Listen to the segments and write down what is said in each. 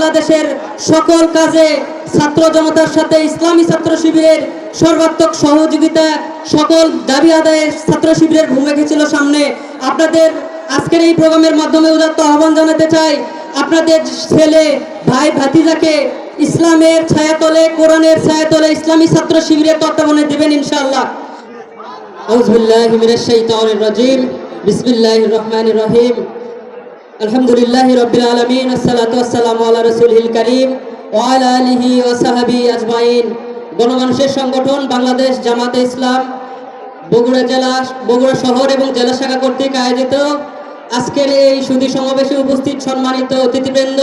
বাংলাদেশের সকল কাজে ছাত্র জনতার সাথে ইসলামী ছাত্র শিবিরের সর্বাত্মক সহযোগিতা, সকল দাবি আদায়ে ছাত্র শিবিরের ভূমিকা ছিল সামনে। আপনাদের আজকের এই প্রোগ্রামের মাধ্যমে উদাত্ত আহ্বান জানাতে চাই, আপনাদের ছেলে, ভাই, ভাতিজাকে ইসলামের ছায়াতলে, কোরআনের ছায়াতলে ইসলামী ছাত্র শিবিরের তত্ত্বাবধানে দেবেন ইনশাআল্লাহ। আউজুল্লাহ মিনাশ শাইতানির রাজিম। বিসমিল্লাহির রহমানির রহিম। আলহামদুলিল্লাহ রবিল আলমিন আসসালাতাম আল্লাহ রসুলহিল করিম ওয়াল আলহি ওসাহাবি আজমাইন। গণমানুষের সংগঠন বাংলাদেশ জামাতে ইসলাম, বগুড়া জেলা, বগুড়া শহর এবং জেলা শাখা কর্তৃক আয়োজিত আজকের এই সুধি সমাবেশে উপস্থিত সম্মানিত অতিথিবৃন্দ,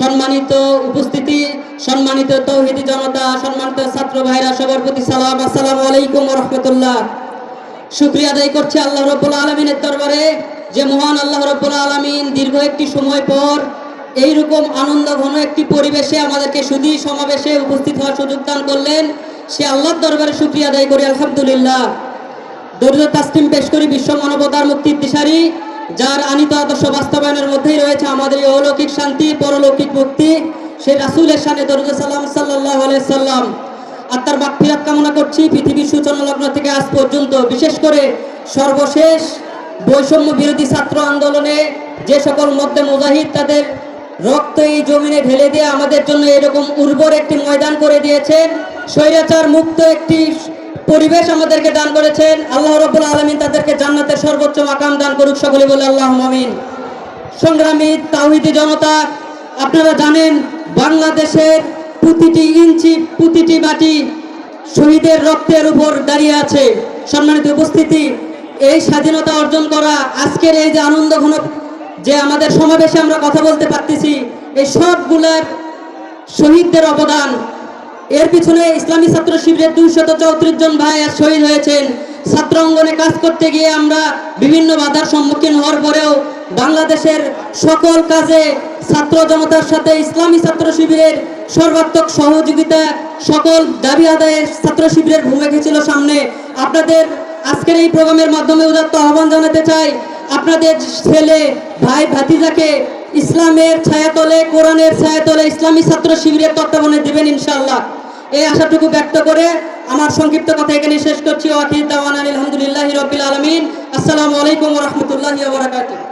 সম্মানিত উপস্থিতি, সম্মানিত তৌহিদি জনতা, সম্মানিত ছাত্র ভাইরা, সবার প্রতি সালাম, আসসালামু আলাইকুম রহমতুল্লাহ। শুক্রিয়া আদায় করছি আল্লাহ রবুল্লা আলমিনের দরবারে। যে মহান আল্লাহ রব্বুল আলমিন দীর্ঘ একটি সময় পর এইরকম আনন্দ ঘন একটি পরিবেশে আমাদেরকে সুদী সমাবেশে উপস্থিত হওয়ার সুযোগ দান করলেন। সে আল্লাহর দরবারে শুক্রিয়া আদায় করি, আলহামদুলিল্লাহ। দরিদ্র তাসলিম পেশ করি বিশ্ব মানবতার মুক্তির দিশারি, যার আনিত আদর্শ বাস্তবায়নের মধ্যেই রয়েছে আমাদের এই অলৌকিক শান্তি, পরলৌকিক মুক্তি। সেই রাসুলের সানে দরুদ সালাম সাল্লাহ সাল্লাম আত্মার বাকফিরাত কামনা করছি, পৃথিবীর সূচনা লগ্ন থেকে আজ পর্যন্ত বিশেষ করে সর্বশেষ বৈষম্য বিরোধী ছাত্র আন্দোলনে যে সকল মধ্যে মুজাহিদ তাদের রক্ত এই জমিনে ঢেলে দিয়ে আমাদের জন্য এরকম উর্বর একটি ময়দান করে দিয়েছেন, স্বৈরাচার মুক্ত একটি পরিবেশ আমাদেরকে দান করেছেন, আল্লাহ রব্বুল আলমিন তাদেরকে জান্নাতের সর্বোচ্চ মাকাম দান করুক সকলে বলে আল্লাহ আমিন। সংগ্রামী তাওহিদি জনতা, আপনারা জানেন বাংলাদেশের প্রতিটি ইঞ্চি, প্রতিটি মাটি শহীদের রক্তের উপর দাঁড়িয়ে আছে। সম্মানিত উপস্থিতি এই স্বাধীনতা অর্জন করা, আজকের এই যে আনন্দ ঘন যে আমাদের সমাবেশে আমরা কথা বলতে পারতেছি, এই সবগুলার শহীদদের অবদান। এর পিছনে ইসলামী ছাত্র শিবিরের দুইশত চৌত্রিশ জন ভাই আজ শহীদ হয়েছেন। ছাত্র অঙ্গনে কাজ করতে গিয়ে আমরা বিভিন্ন বাধার সম্মুখীন হওয়ার পরেও বাংলাদেশের সকল কাজে ছাত্র জনতার সাথে ইসলামী ছাত্র শিবিরের সর্বাত্মক সহযোগিতা, সকল দাবি আদায়ের ছাত্র শিবিরের ভূমিকা ছিল সামনে। আপনাদের আজকের এই প্রোগ্রামের মাধ্যমে উদাত্ত আহ্বান জানাতে চাই আপনাদের ছেলে ভাই ভাতিজাকে ইসলামের ছায়াতলে, কোরআনের ছায়াতলে ইসলামী ছাত্র শিবিরের তত্ত্বাবধানে দেবেন ইনশাল্লাহ এই আশাটুকু ব্যক্ত করে আমার সংক্ষিপ্ত কথা এখানে শেষ করছি। ওয়াকিদ দাওয়ান আলহামদুলিল্লাহ রবিল আলমিন। আসসালামু আলাইকুম রহমতুল্লাহ বারাকাতুহ।